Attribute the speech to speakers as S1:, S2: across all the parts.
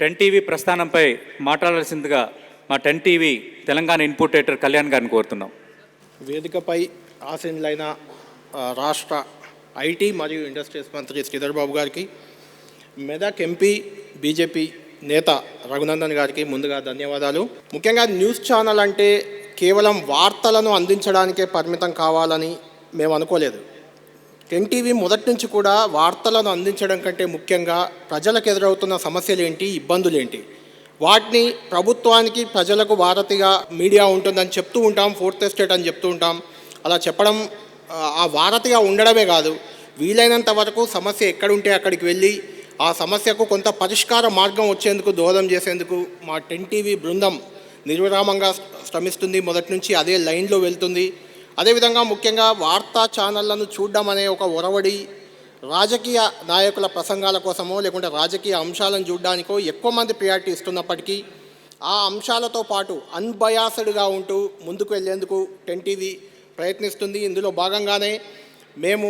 S1: Ten TV ప్రస్థానంపై మాట్లాడాల్సిందిగా మా టెన్ టీవీ తెలంగాణ ఇన్పుటేటర్ కళ్యాణ్ గారిని కోరుతున్నాం.
S2: వేదికపై ఆసీనులైన రాష్ట్ర ఐటీ మరియు ఇండస్ట్రీస్ మంత్రి శ్రీధర్ బాబు గారికి మెదక్ ఎంపీ బీజేపీ నేత రఘునందన్ గారికి ముందుగా ధన్యవాదాలు. ముఖ్యంగా న్యూస్ ఛానల్ అంటే కేవలం వార్తలను అందించడానికే పరిమితం కావాలని మేము అనుకోలేదు. ఎన్టీవీ మొదటి నుంచి కూడా వార్తలను అందించడం కంటే ముఖ్యంగా ప్రజలకు ఎదురవుతున్న సమస్యలు ఏంటి ఇబ్బందులు ఏంటి వాటిని ప్రభుత్వానికి ప్రజలకు వారతిగా మీడియా ఉంటుందని చెప్తూ ఉంటాం ఫోర్త్ ఎస్టేట్ అని చెప్తూ ఉంటాం. అలా చెప్పడం ఆ, వారతిగా ఉండడమే కాదు వీలైనంత వరకు సమస్య ఎక్కడుంటే అక్కడికి వెళ్ళి ఆ సమస్యకు కొంత పరిష్కార మార్గం వచ్చేందుకు దోహదం చేసేందుకు మా టెన్ టీవీ బృందం నిర్విరామంగా శ్రమిస్తుంది. మొదటి నుంచి అదే లైన్లో వెళ్తుంది. అదేవిధంగా ముఖ్యంగా వార్తా ఛానళ్ళను చూడడం అనే ఒక ఒరవడి రాజకీయ నాయకుల ప్రసంగాల కోసమో లేకుంటే రాజకీయ అంశాలను చూడడానికో ఎక్కువ మంది ప్రియారిటీ ఇస్తున్నప్పటికీ ఆ అంశాలతో పాటు అన్బయాస్డ్గా ఉంటూ ముందుకు వెళ్ళేందుకు టెన్టీవీ ప్రయత్నిస్తుంది. ఇందులో భాగంగానే మేము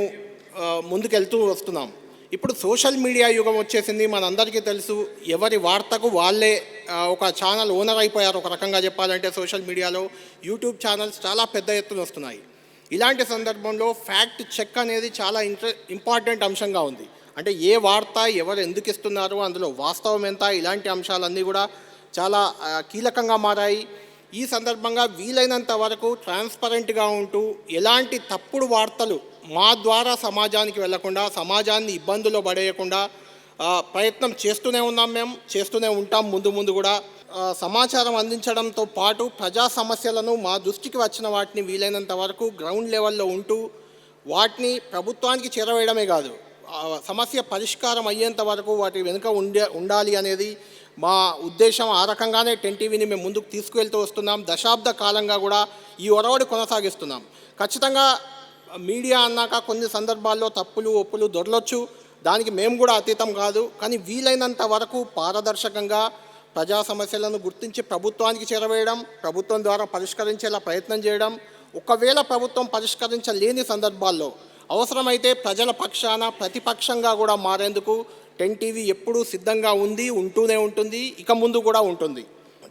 S2: ముందుకెళ్తూ వస్తున్నాం. ఇప్పుడు సోషల్ మీడియా యుగం వచ్చేసింది మనందరికీ తెలుసు. ఎవరి వార్తకు వాళ్ళే ఒక ఛానల్ ఓనర్ అయిపోయారు. ఒక రకంగా చెప్పాలంటే సోషల్ మీడియాలో యూట్యూబ్ ఛానల్స్ చాలా పెద్ద ఎత్తున వస్తున్నాయి. ఇలాంటి సందర్భంలో ఫ్యాక్ట్ చెక్ అనేది చాలా ఇంట్రె ఇంపార్టెంట్ అంశంగా ఉంది. అంటే ఏ వార్త ఎవరు ఎందుకు ఇస్తున్నారు అందులో వాస్తవం ఎంత ఇలాంటి అంశాలన్నీ కూడా చాలా కీలకంగా మారాయి. ఈ సందర్భంగా వీలైనంత వరకు ట్రాన్స్పరెంట్గా ఉంటూ ఎలాంటి తప్పుడు వార్తలు మా ద్వారా సమాజానికి వెళ్ళకుండా సమాజాన్ని ఇబ్బందుల్లో పడేయకుండా ప్రయత్నం చేస్తూనే ఉన్నాం మేము చేస్తూనే ఉంటాం ముందు ముందు కూడా. సమాచారం అందించడంతో పాటు ప్రజా సమస్యలను మా దృష్టికి వచ్చిన వాటిని వీలైనంత వరకు గ్రౌండ్ లెవెల్లో ఉంటూ వాటిని ప్రభుత్వానికి చేరవేయడమే కాదు సమస్య పరిష్కారం అయ్యేంత వరకు వాటి వెనుక ఉండే ఉండాలి అనేది మా ఉద్దేశం. ఆ రకంగానే టెన్ టీవీని మేము ముందుకు తీసుకువెళ్తూ వస్తున్నాం. దశాబ్ద కాలంగా కూడా ఈ ఒరవడి కొనసాగిస్తున్నాం. ఖచ్చితంగా మీడియా అన్నాక కొన్ని సందర్భాల్లో తప్పులు ఒప్పులు దొరలొచ్చు. దానికి మేము కూడా అతీతం కాదు. కానీ వీలైనంత వరకు పారదర్శకంగా ప్రజా సమస్యలను గుర్తించి ప్రభుత్వానికి చేరవేయడం ప్రభుత్వం ద్వారా పరిష్కరించేలా ప్రయత్నం చేయడం ఒకవేళ ప్రభుత్వం పరిష్కరించలేని సందర్భాల్లో అవసరమైతే ప్రజల పక్షాన ప్రతిపక్షంగా కూడా మారేందుకు టెన్ టీవీ ఎప్పుడూ సిద్ధంగా ఉంది ఉంటూనే ఉంటుంది ఇక ముందు కూడా ఉంటుంది.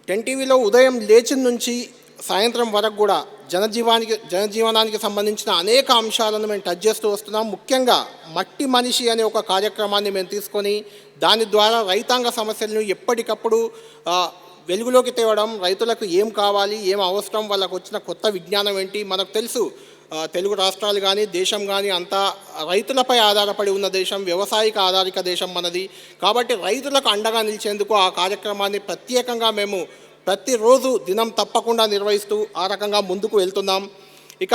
S2: టెన్ టీవీలో ఉదయం లేచిన నుంచి సాయంత్రం వరకు కూడా జనజీవానికి జనజీవనానికి సంబంధించిన అనేక అంశాలను మేము టచ్ చేస్తూ వస్తున్నాం. ముఖ్యంగా మట్టి మనిషి అనే ఒక కార్యక్రమాన్ని మేము తీసుకొని దాని ద్వారా రైతాంగ సమస్యలను ఎప్పటికప్పుడు వెలుగులోకి తేవడం రైతులకు ఏం కావాలి ఏం అవసరం వాళ్ళకు వచ్చిన కొత్త విజ్ఞానం ఏంటి మనకు తెలుసు. తెలుగు రాష్ట్రాలు కానీ దేశం కానీ అంతా రైతులపై ఆధారపడి ఉన్న దేశం వ్యవసాయక ఆధారిత దేశం మనది. కాబట్టి రైతులకు అండగా నిలిచేందుకు ఆ కార్యక్రమాన్ని ప్రత్యేకంగా మేము ప్రతిరోజు దినం తప్పకుండా నిర్వహిస్తూ ఆ రకంగా ముందుకు వెళ్తున్నాం. ఇక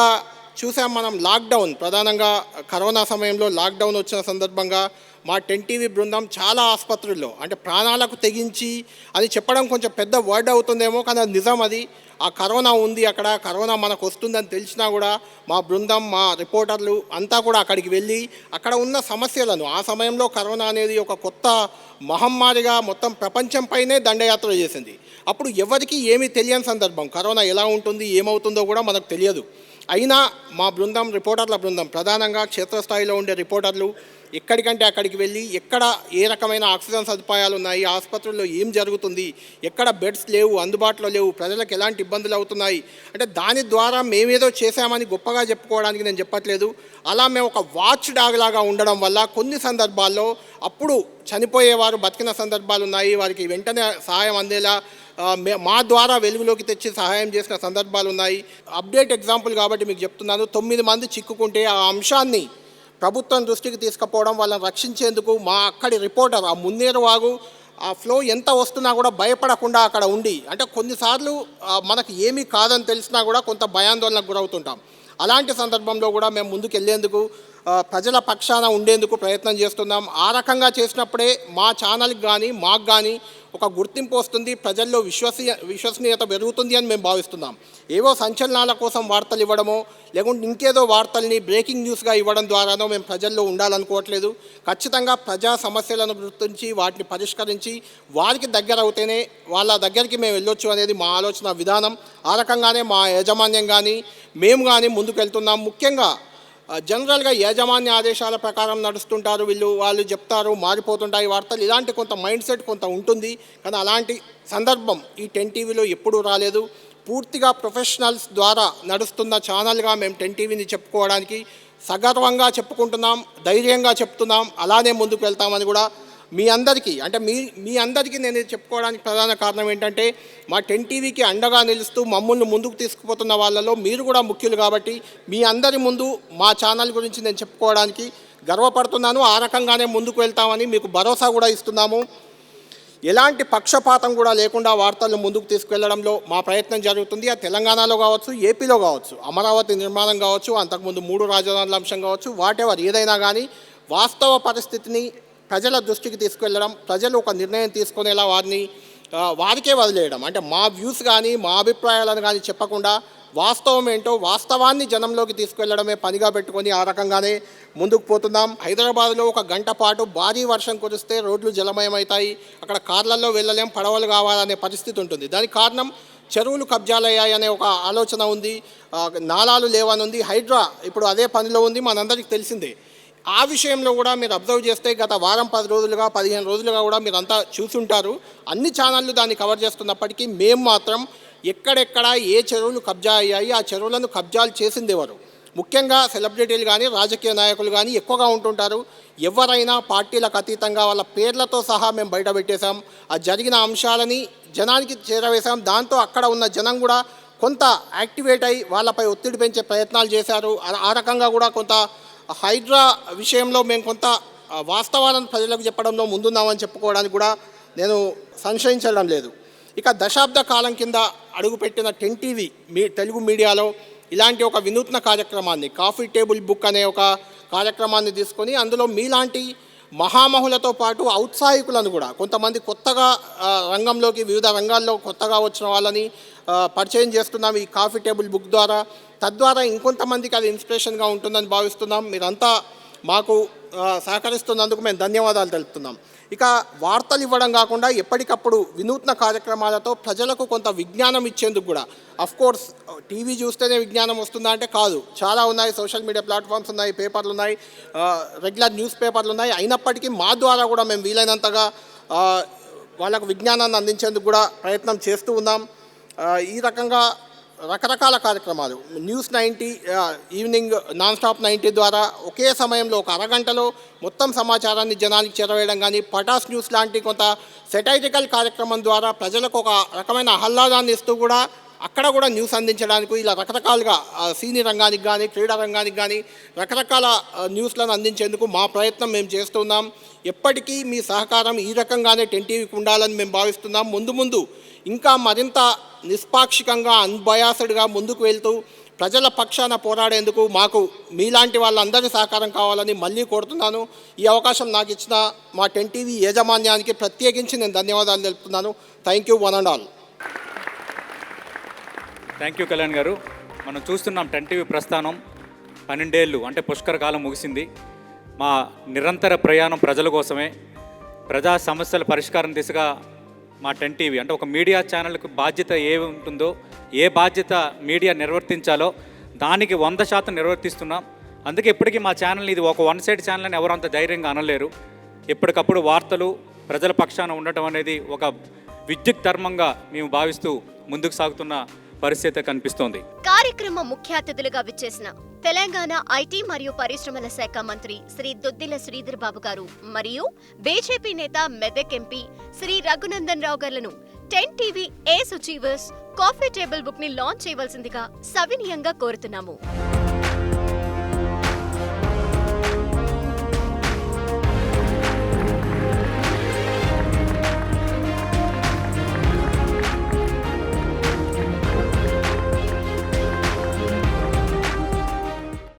S2: చూసాం మనం లాక్డౌన్ ప్రధానంగా కరోనా సమయంలో లాక్డౌన్ వచ్చిన సందర్భంగా మా టెన్ టీవీ బృందం చాలా ఆసుపత్రుల్లో అంటే ప్రాణాలకు తెగించి అది చెప్పడం కొంచెం పెద్ద వర్డ్ అవుతుందేమో కానీ అది నిజం అది. ఆ కరోనా ఉంది అక్కడ కరోనా మనకు వస్తుందని తెలిసినా కూడా మా బృందం మా రిపోర్టర్లు అంతా కూడా అక్కడికి వెళ్ళి అక్కడ ఉన్న సమస్యలను ఆ సమయంలో కరోనా అనేది ఒక కొత్త మహమ్మారిగా మొత్తం ప్రపంచంపైనే దండయాత్ర చేసింది. అప్పుడు ఎవరికి ఏమీ తెలియని సందర్భం కరోనా ఎలా ఉంటుంది ఏమవుతుందో కూడా మనకు తెలియదు. అయినా మా బృందం రిపోర్టర్ల బృందం ప్రధానంగా క్షేత్రస్థాయిలో ఉండే రిపోర్టర్లు ఎక్కడికంటే అక్కడికి వెళ్ళి ఎక్కడ ఏ రకమైన ఆక్సిజన్ సదుపాయాలు ఉన్నాయి ఆసుపత్రుల్లో ఏం జరుగుతుంది ఎక్కడ బెడ్స్ లేవు అందుబాటులో లేవు ప్రజలకు ఎలాంటి ఇబ్బందులు అవుతున్నాయి అంటే దాని ద్వారా మేమేదో చేశామని గొప్పగా చెప్పుకోవడానికి నేను చెప్పట్లేదు. అలా మేము ఒక వాచ్ డాగ్ లాగా ఉండడం వల్ల కొన్ని సందర్భాల్లో అప్పుడు చనిపోయేవారు బతికిన సందర్భాలు ఉన్నాయి. వారికి వెంటనే సహాయం అందేలా మే- మా ద్వారా వెలుగులోకి తెచ్చి సహాయం చేసిన సందర్భాలు ఉన్నాయి. అప్డేట్ ఎగ్జాంపుల్ కాబట్టి మీకు చెప్తున్నాను. తొమ్మిది మంది చిక్కుకుంటే ఆ అంశాన్ని ప్రభుత్వం దృష్టికి తీసుకుపోవడం వాళ్ళని రక్షించేందుకు మా అక్కడి రిపోర్టర్ ఆ మున్నేరు వాగు ఆ ఫ్లో ఎంత వస్తున్నా కూడా భయపడకుండా అక్కడ ఉండి అంటే కొన్నిసార్లు మనకు ఏమీ కాదని తెలిసినా కూడా కొంత భయాందోళనకు గురవుతుంటాం. అలాంటి సందర్భంలో కూడా మేము ముందుకు వెళ్ళేందుకు ప్రజల పక్షాన ఉండేందుకు ప్రయత్నం చేస్తున్నాం. ఆ రకంగా చేసినప్పుడే మా ఛానల్కి కానీ మాకు కానీ ఒక గుర్తింపు వస్తుంది ప్రజల్లో విశ్వసీయ విశ్వసనీయత పెరుగుతుంది అని మేము భావిస్తున్నాం. ఏవో సంచలనాల కోసం వార్తలు ఇవ్వడమో లేకుంటే ఇంకేదో వార్తల్ని బ్రేకింగ్ న్యూస్గా ఇవ్వడం ద్వారానో మేము ప్రజల్లో ఉండాలనుకోవట్లేదు. ఖచ్చితంగా ప్రజా సమస్యలను గుర్తించి వాటిని పరిష్కరించి వారికి దగ్గర అవుతేనే వాళ్ళ దగ్గరికి మేము వెళ్ళొచ్చు అనేది మా ఆలోచన విధానం. ఆ రకంగానే మా యాజమాన్యం కానీ మేము కానీ ముందుకు వెళ్తున్నాం ముఖ్యంగా జనరల్గా యాజమాన్య ఆదేశాల ప్రకారం నడుస్తుంటారు వీళ్ళు వాళ్ళు చెప్తారు మారిపోతుంటాయి వార్తలు. ఇలాంటి కొంత మైండ్ సెట్ కొంత ఉంటుంది. కానీ అలాంటి సందర్భం ఈ టెన్ టీవీలో ఎప్పుడూ రాలేదు. పూర్తిగా ప్రొఫెషనల్స్ ద్వారా నడుస్తున్న ఛానల్గా మేము టెన్ టీవీని చెప్పుకోవడానికి సగర్వంగా చెప్పుకుంటున్నాం ధైర్యంగా చెప్తున్నాం. అలానే ముందుకు వెళ్తామని కూడా మీ అందరికీ అంటే మీ మీ అందరికీ నేను చెప్పుకోవడానికి ప్రధాన కారణం ఏంటంటే మా టెన్ టీవీకి అండగా నిలుస్తూ మమ్మల్ని ముందుకు తీసుకుపోతున్న వాళ్ళలో మీరు కూడా ముఖ్యులు కాబట్టి మీ అందరి ముందు మా ఛానల్ గురించి నేను చెప్పుకోవడానికి గర్వపడుతున్నాను. ఆ రకంగానే ముందుకు వెళ్తామని మీకు భరోసా కూడా ఇస్తున్నాము. ఎలాంటి పక్షపాతం కూడా లేకుండా వార్తలను ముందుకు తీసుకెళ్ళడంలో మా ప్రయత్నం జరుగుతుంది. ఆ తెలంగాణలో కావచ్చు ఏపీలో కావచ్చు అమరావతి నిర్మాణం కావచ్చు అంతకుముందు మూడు రాజధానుల అంశం కావచ్చు వాటెవర్ ఏదైనా కానీ వాస్తవ పరిస్థితిని ప్రజల దృష్టికి తీసుకెళ్ళడం ప్రజలు ఒక నిర్ణయం తీసుకునేలా వారిని వారికే వదిలేయడం. అంటే మా వ్యూస్ కానీ మా అభిప్రాయాలను కానీ చెప్పకుండా వాస్తవం ఏంటో వాస్తవాన్ని జనంలోకి తీసుకెళ్ళడమే పనిగా పెట్టుకొని ఆ రకంగానే ముందుకు పోతున్నాం. హైదరాబాద్లో ఒక గంట పాటు భారీ వర్షం కురిస్తే రోడ్లు జలమయమవుతాయి. అక్కడ కార్లలో వెళ్ళలేం పడవలు కావాలనే పరిస్థితి ఉంటుంది. దానికి కారణం చెరువులు కబ్జాలయ్యాయి అనే ఒక ఆలోచన ఉంది. నాళాలు నాలాలు లేవని ఉంది హైడ్రా ఇప్పుడు అదే పనిలో ఉంది. మనందరికీ తెలిసిందే. ఆ విషయంలో కూడా మీరు అబ్జర్వ్ చేస్తే గత వారం పది రోజులుగా పదిహేను రోజులుగా కూడా మీరు అంతా చూసుంటారు. అన్ని ఛానళ్ళు దాన్ని కవర్ చేస్తున్నప్పటికీ మేము మాత్రం ఎక్కడెక్కడ ఏ చెరువులు కబ్జా అయ్యాయి ఆ చెరువులను కబ్జాలు చేసింది ఎవరు? ముఖ్యంగా సెలబ్రిటీలు కానీ రాజకీయ నాయకులు కానీ ఎక్కువగా ఉంటుంటారు. ఎవరైనా పార్టీలకు అతీతంగా వాళ్ళ పేర్లతో సహా మేము బయట పెట్టేశాం. ఆ జరిగిన అంశాలని జనానికి చేరవేశాం. దాంతో అక్కడ ఉన్న జనం కూడా కొంత యాక్టివేట్ అయ్యి వాళ్ళపై ఒత్తిడి పెంచే ప్రయత్నాలు చేశారు. ఆ- ఆ రకంగా కూడా కొంత హైడ్రా విషయంలో మేము కొంత వాస్తవాలను ప్రజలకు చెప్పడంలో ముందున్నామని చెప్పుకోవడానికి కూడా నేను సంశయించడం లేదు. ఇక దశాబ్ద కాలం కింద అడుగుపెట్టిన టెన్ టీవీ మీ తెలుగు మీడియాలో ఇలాంటి ఒక వినూత్న కార్యక్రమాన్ని కాఫీ టేబుల్ బుక్ అనే ఒక కార్యక్రమాన్ని తీసుకొని అందులో మీలాంటి మహామహులతో పాటు ఔత్సాహికులను కూడా. కొంతమంది కొత్తగా రంగంలోకి వివిధ రంగాల్లో కొత్తగా వచ్చిన వాళ్ళని పరిచయం చేస్తున్నాం ఈ కాఫీ టేబుల్ బుక్ ద్వారా. తద్వారా ఇంకొంతమందికి అది ఇన్స్పిరేషన్గా ఉంటుందని భావిస్తున్నాం. మీరంతా మాకు సహకరిస్తున్నందుకు మేము ధన్యవాదాలు తెలుపుతున్నాం. ఇక వార్తలు ఇవ్వడం కాకుండా ఎప్పటికప్పుడు వినూత్న కార్యక్రమాలతో ప్రజలకు కొంత విజ్ఞానం ఇచ్చేందుకు కూడా. అఫ్ కోర్స్ టీవీ చూస్తేనే విజ్ఞానం వస్తుందా అంటే కాదు. చాలా ఉన్నాయి సోషల్ మీడియా ప్లాట్ఫామ్స్ ఉన్నాయి పేపర్లు ఉన్నాయి రెగ్యులర్ న్యూస్ పేపర్లు ఉన్నాయి. అయినప్పటికీ మా ద్వారా కూడా మేము వీలైనంతగా వాళ్ళకు విజ్ఞానాన్ని అందించేందుకు కూడా ప్రయత్నం చేస్తూ ఉన్నాం. ఈ రకంగా రకరకాల కార్యక్రమాలు. News ninety evening non stop ninety ద్వారా ఒకే సమయంలో ఒక అరగంటలో మొత్తం సమాచారాన్ని జనానికి చేరవేయడం కానీ పటాస్ న్యూస్ లాంటి కొంత సెటైటికల్ కార్యక్రమం ద్వారా ప్రజలకు ఒక రకమైన ఆహ్లాదాన్ని ఇస్తూ కూడా అక్కడ కూడా న్యూస్ అందించడానికి ఇలా రకరకాలుగా ఆ, సినీ రంగానికి కానీ క్రీడా రంగానికి కానీ రకరకాల న్యూస్లను అందించేందుకు మా ప్రయత్నం మేము చేస్తున్నాం. ఎప్పటికీ మీ సహకారం ఈ రకంగానే టెన్ టీవీకి ఉండాలని మేము భావిస్తున్నాం. ముందు ముందు ఇంకా మరింత నిష్పాక్షికంగా అన్బయాసడ్గా ముందుకు వెళ్తూ ప్రజల పక్షాన పోరాడేందుకు మాకు మీలాంటి వాళ్ళందరి సహకారం కావాలని మళ్ళీ కోరుతున్నాను. ఈ అవకాశం నాకు ఇచ్చిన మా టెన్ టీవీ యాజమాన్యానికి ప్రత్యేకించి నేను ధన్యవాదాలు తెలుపుతున్నాను. Thank you one and all.
S1: Thank you Kalyan గారు. మనం చూస్తున్నాం టెన్ టీవీ ప్రస్థానం పన్నెండేళ్ళు అంటే పుష్కర కాలం ముగిసింది. మా నిరంతర ప్రయాణం ప్రజల కోసమే. ప్రజా సమస్యల పరిష్కారం దిశగా మా టెన్ టీవీ అంటే ఒక మీడియా ఛానల్కి బాధ్యత ఏ ఉంటుందో ఏ బాధ్యత మీడియా నిర్వర్తించాలో దానికి వంద శాతం నిర్వర్తిస్తున్నాం. అందుకే ఇప్పటికీ మా ఛానల్ ఇది ఒక వన్ సైడ్ ఛానల్ అని ఎవరు అంత ధైర్యంగా అనలేరు. ఎప్పటికప్పుడు వార్తలు ప్రజల పక్షాన ఉండటం అనేది ఒక విద్యుత్ ధర్మంగా మేము భావిస్తూ ముందుకు సాగుతున్న పరిస్థితి కనిపిస్తోంది.
S3: కార్యక్రమ ముఖ్య అతిథులుగా విచ్చేసిన తెలంగాణ ఐటీ మరియు పరిశ్రమల శాఖ మంత్రి శ్రీ దొద్దిల శ్రీధర్ బాబు గారు మరియు బీజేపీ నేత మెదక్ ఎంపీ శ్రీ రఘునందన్ రావు గారులను టెన్ టీవీ ఏ సుచీవర్స్ కాఫీ టేబుల్ బుక్ని లాంచ్ చేయవలసిందిగా సవినీయంగా కోరుతున్నాము.